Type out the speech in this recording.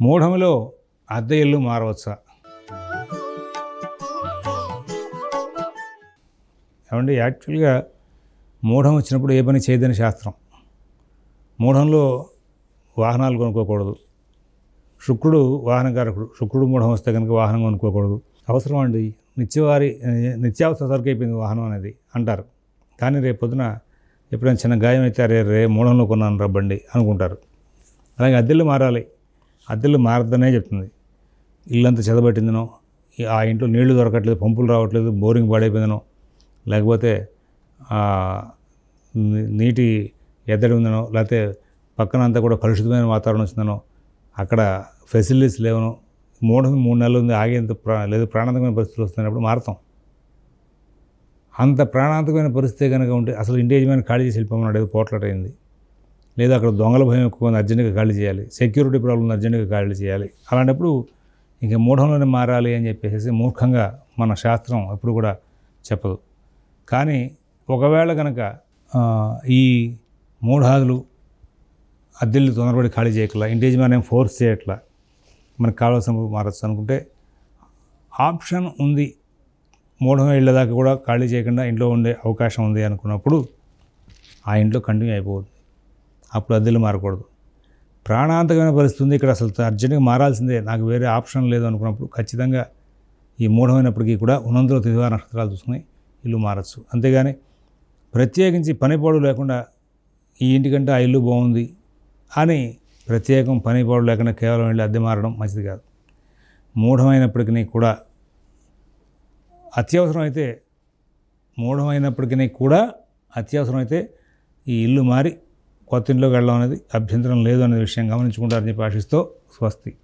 మూఢంలో అద్దె ఇల్లు మారవచ్చా? ఏమంటే యాక్చువల్గా మూఢం వచ్చినప్పుడు ఏ పని చేయదని శాస్త్రం. మూఢంలో వాహనాలు కొనుక్కోకూడదు. శుక్రుడు వాహనకారకుడు శుక్రుడు మూఢం వస్తే కనుక వాహనం కొనుక్కోకూడదు. అవసరం అండి? నిత్యవారి నిత్యావసర సరుకు అయిపోయింది వాహనం అనేది అంటారు. కానీ రేపు పొద్దున ఎప్పుడైనా చిన్న గాయం అయితే అరే రే మూఢంలో కొన్నాను రబ్బండి అనుకుంటారు. అలాగే అద్దెలు మారాలి. అద్దెలు మారద్దనే చెప్తుంది. ఇల్లంతా చెదబట్టిందనో ఆ ఇంట్లో నీళ్ళు దొరకట్లేదు పంపులు రావట్లేదు బోరింగ్ పాడైపోయిందనో లేకపోతే నీటి ఎద్దడి ఉందనో లేకపోతే పక్కన అంతా కూడా కలుషితమైన వాతావరణం వచ్చిందనో అక్కడ ఫెసిలిటీస్ లేవనో మూడు మూడు నెలలు ఉంది ఆగేంత ప్రా లేదు ప్రాణాంతకమైన పరిస్థితులు వస్తున్నప్పుడు మారతాం. అంత ప్రాణాంతకమైన పరిస్థితి కనుక ఉంటే అసలు ఇంటి యజమాని ఖాళీ చేసి వెళ్ళిపోమన్నాడు ఏదో పోట్లాటైంది లేదా అక్కడ దొంగల భయం ఎక్కువ అర్జెంటుగా ఖాళీ చేయాలి. సెక్యూరిటీ ప్రాబ్లం అర్జెంటుగా ఖాళీ చేయాలి. అలాంటప్పుడు ఇంక మూఢంలోనే మారాలి అని చెప్పేసి మూర్ఖంగా మన శాస్త్రం ఎప్పుడు కూడా చెప్పదు. కానీ ఒకవేళ కనుక ఈ మూఢాదులు అద్దెల్ని తొందరపడి ఖాళీ చేయట్లా ఇంటి యజమాని ఫోర్స్ చేయట్లా మనకు కావాల్సిన మారచ్చు అనుకుంటే ఆప్షన్ ఉంది. మూఢం దాకా కూడా ఖాళీ చేయకుండా ఇంట్లో ఉండే అవకాశం ఉంది అనుకున్నప్పుడు ఆ ఇంట్లో కంటిన్యూ అయిపోతుంది అప్పుడు అద్దెలు మారకూడదు. ప్రాణాంతకమైన పరిస్థితి ఉంది ఇక్కడ అసలు అర్జెంటుగా మారాల్సిందే. నాకు వేరే ఆప్షన్ లేదు అనుకున్నప్పుడు ఖచ్చితంగా ఈ మూఢమైనప్పటికీ కూడా ఉన్నందులో తిదివార నక్షత్రాలు చూసుకుని ఇల్లు మారచ్చు. అంతేగాని ప్రత్యేకించి పనిపాడు లేకుండా ఈ ఇంటికంటే ఆ ఇల్లు బాగుంది అని ప్రత్యేకం పనిపాడు లేకుండా కేవలం వెళ్ళి అద్దె మారడం మంచిది కాదు. మూఢమైనప్పటికీ కూడా అత్యవసరం అయితే మూఢమైనప్పటికీ కూడా అత్యవసరం అయితే ఈ ఇల్లు మారి కొత్త ఇంట్లోకి వెళ్ళడం అనేది అభ్యంతరం లేదు అనే విషయం గమనించుకుంటారని చెప్పి ఆశిస్తూ స్వస్తి.